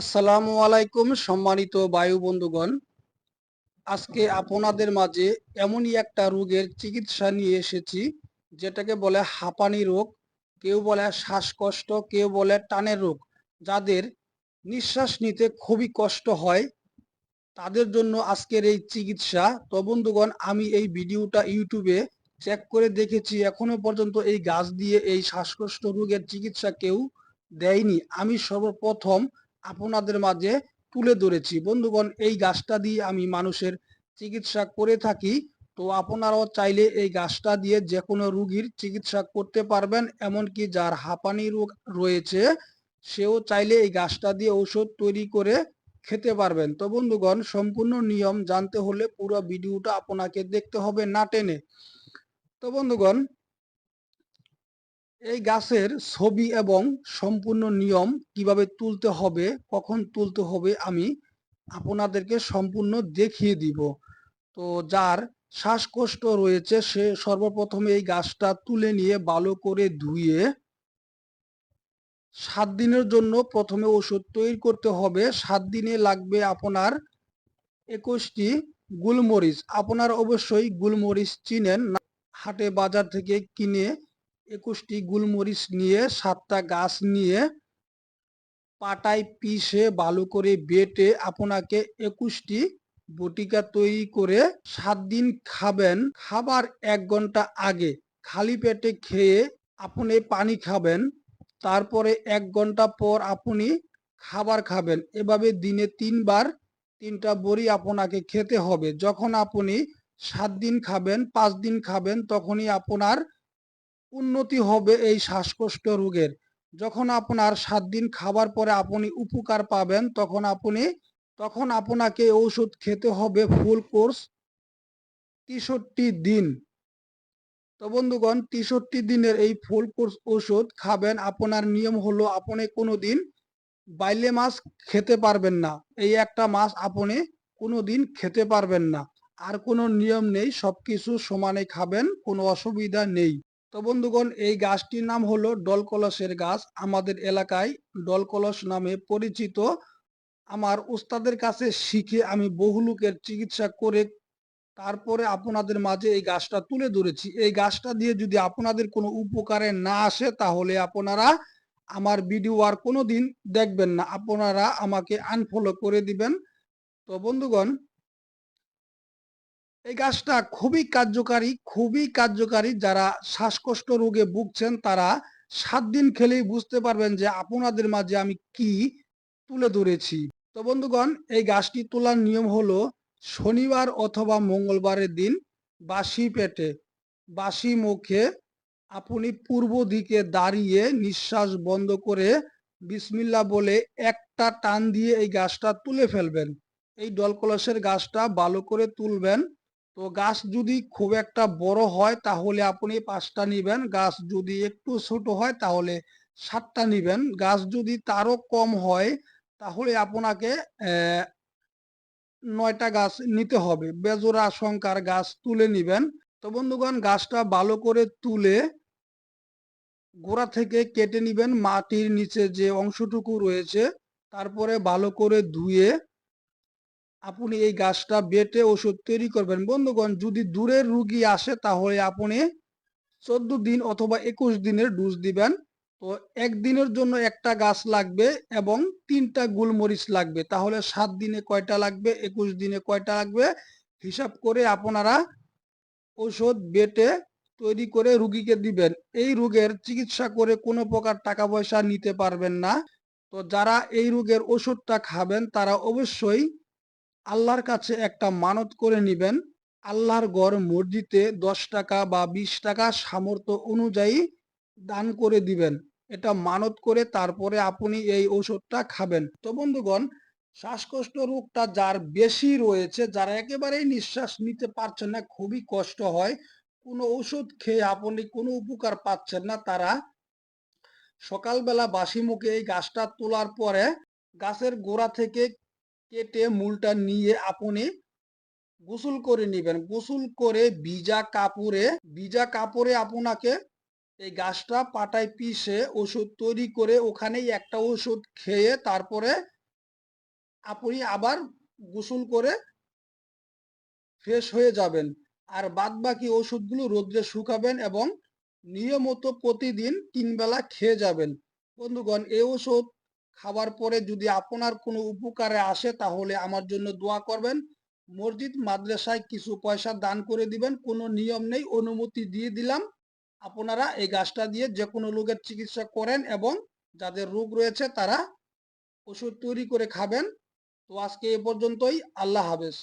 আসসালামু আলাইকুম, সম্মানিত বায়ু বন্ধুগণ। আজকে আপনাদের মাঝে এমনই একটা রোগের চিকিৎসা নিয়ে এসেছি, যেটাকে বলে হাঁপানি রোগ, কেউ বলে শ্বাসকষ্ট, কেউ বলে টানের রোগ। যাদের নিঃশ্বাস নিতে খুবই কষ্ট হয়, তাদের জন্য আজকের এই চিকিৎসা। তো বন্ধুগণ, আমি এই ভিডিওটা ইউটিউবে চেক করে দেখেছি, এখনও পর্যন্ত এই গাছ দিয়ে এই শ্বাসকষ্ট রোগের চিকিৎসা কেউ দেয়নি। আমি সর্বপ্রথম আপনাদের মাঝে তুলে ধরেছি। বন্ধুগণ, এই গাছটা দিয়ে আমি মানুষের চিকিৎসা করে থাকি। তো আপনারাও চাইলে এই গাছটা দিয়ে যে কোনো রুগীর চিকিৎসা করতে পারবেন, এমনকি যার হাঁপানি রোগ রয়েছে, সেও চাইলে এই গাছটা দিয়ে ঔষধ তৈরি করে খেতে পারবেন। তো বন্ধুগণ, সম্পূর্ণ নিয়ম জানতে হলে পুরো ভিডিওটা আপনাকে দেখতে হবে না টেনে। তো বন্ধুগণ এই গাছের ছবি এবং সম্পূর্ণ নিয়ম কীভাবে তুলতে হবে, কখন তুলতে হবে, আমি আপনাদেরকে সম্পূর্ণ দেখিয়ে দিব। তো যার শ্বাসকষ্ট রয়েছে, সে সর্বপ্রথমে এই গাছটা তুলে নিয়ে ভালো করে ধুয়ে সাত দিনের জন্য প্রথমে ওষুধ তৈরি করতে হবে। সাত দিনে লাগবে আপনার একুশটি গুলমরিচ। আপনার অবশ্যই গুলমরিচ চিনেন, হাটে বাজার থেকে কিনে একুশটি গুলমরিচ নিয়ে, সাতটা গাছ নিয়ে পাটায় পিষে ভালো করে বেটে আপনাকে একুশটি বটিকা তৈরি করে সাত দিন খাবেন। খাবার এক ঘণ্টা আগে খালি পেটে খেয়ে আপনি পানি খাবেন। তারপরে এক ঘণ্টা পর আপনি খাবার খাবেন। এভাবে দিনে তিনবার তিনটা বড়ি আপনাকে খেতে হবে। যখন আপনি সাত দিন খাবেন, পাঁচ দিন খাবেন, তখনই আপনার উন্নতি হবে এই শ্বাসকষ্ট রোগের। যখন আপনার সাত দিন খাবার পরে আপনি উপকার পাবেন, তখন আপনি, তখন আপনাকে ঔষধ খেতে হবে ফুল কোর্স তেষট্টি দিন। তো বন্ধুগণ, তেষট্টি দিনের এই ফুল কোর্স ওষুধ খাবেন, আপনার নিয়ম হলো আপনি কোনো দিন বাইলে মাছ খেতে পারবেন না। এই একটা মাছ আপনি কোনো দিন খেতে পারবেন না। আর কোনো নিয়ম নেই সব কিছু সমানে খাবেন, কোনো অসুবিধা নেই। তো বন্ধুগণ, এই গাছটির নাম হলো ডলকলসের গাছ। আমাদের এলাকায় ডলকলস নামে পরিচিত। আমার উস্তাদের কাছে শিখে আমি বহু লোকের চিকিৎসা করে তারপরে আপনাদের মাঝে এই গাছটা তুলে ধরেছি। এই গাছটা দিয়ে যদি আপনাদের কোনো উপকারে না আসে, তাহলে আপনারা আমার ভিডিও আর কোনো দিন দেখবেন না। আপনারা আমাকে আনফলো করে দিবেন। তো বন্ধুগণ এই গাছটা খুবই কার্যকারী খুবই কার্যকারী। যারা শ্বাসকষ্ট রোগে ভুগছেন, তারা সাত দিন খেলেই বুঝতে পারবেন যে আপনাদের মাঝে আমি কি তুলে ধরেছি। তো বন্ধুগণ, এই গাছটি তোলার নিয়ম হলো শনিবার অথবা মঙ্গলবারের দিন বাসি পেটে, বাসি মুখে আপনি পূর্ব দিকে দাঁড়িয়ে নিঃশ্বাস বন্ধ করে বিসমিল্লা বলে একটা টান দিয়ে এই গাছটা তুলে ফেলবেন। এই ডলকলসের গাছটা ভালো করে তুলবেন। তো গাছ যদি খুব একটা বড় হয়, তাহলে আপনি পাঁচটা নিবেন। গাছ যদি একটু ছোট হয়, তাহলে সাতটা নিবেন। গাছ যদি তারও কম হয়, তাহলে আপনাকে নয়টা গাছ নিতে হবে। বেজোড়া সংখ্যার গাছ তুলে নিবেন। তো বন্ধুগণ, গাছটা ভালো করে তুলে গোড়া থেকে কেটে নিবেন। মাটির নিচে যে অংশটুকু রয়েছে, তারপরে ভালো করে ধুয়ে আপনি এই গাছটা বেটে ওষুধ তৈরি করবেন। বন্ধুগণ, যদি দূরের রুগী আসে, তাহলে আপনি চোদ্দ দিন অথবা একুশ দিনের ডোজ দিবেন। তো একদিনের জন্য একটা গাছ লাগবে এবং তিনটা গুলমরিচ লাগবে। তাহলে সাত দিনে কয়টা লাগবে, একুশ দিনে কয়টা লাগবে? হিসাব করে আপনারা ঔষধ বেটে তৈরি করে রুগীকে দিবেন। এই রোগের চিকিৎসা করে কোনো প্রকার টাকা পয়সা নিতে পারবেন না। তো যারা এই রোগের ওষুধটা খাবেন, তারা অবশ্যই আল্লাহর কাছে একটা মানত করে নিবেন। আল্লাহর গড় মসজিদে দশ টাকা বা বিশ টাকা সামর্থ্য অনুযায়ী দান করে দিবেন। এটা মানত করে তারপরে আপনি এই ওষুধটা খাবেন। তো বন্ধুগণ, শ্বাসকষ্ট রোগটা যার বেশি রয়েছে, যারা একেবারেই নিঃশ্বাস নিতে পারছেন না, খুবই কষ্ট হয়। কোনো ওষুধ খেয়ে আপনি কোনো উপকার পাচ্ছেন না, তারা সকালবেলা বাসি মুখে এই গাছটা তোলার পরে গাছের গোড়া থেকে কেটে মূলটা নিয়ে আপনি গোসল করে নেবেন। গোসল করে ভিজা কাপড়ে ভিজা কাপড়ে আপনাকে এই গাছটা পাটায় পিষে ওষুধ তৈরি করে ওখানেই একটা ওষুধ খেয়ে তারপরে আপনি আবার গোসল করে ফ্রেশ হয়ে যাবেন। আর বাদ বাকি ওষুধগুলো রোদ্রে শুকাবেন এবং নিয়মিত প্রতিদিন তিন বেলা খেয়ে যাবেন। বন্ধুগণ, এই ওষুধ খাবার পরে যদি আপনার কোনো উপকারে আসে তাহলে আমার জন্য দোয়া করবেন। মসজিদ, মাদ্রাসায় কিছু পয়সা দান করে দিবেন, কোনো নিয়ম নেই, অনুমতি দিয়ে দিলাম। আপনারা এই গাছটা দিয়ে যে কোনো রোগের চিকিৎসা করেন এবং যাদের রোগ রয়েছে তারা ওষুধ তৈরি করে খাবেন। তো আজকে এ পর্যন্তই, আল্লাহ হাফেজ।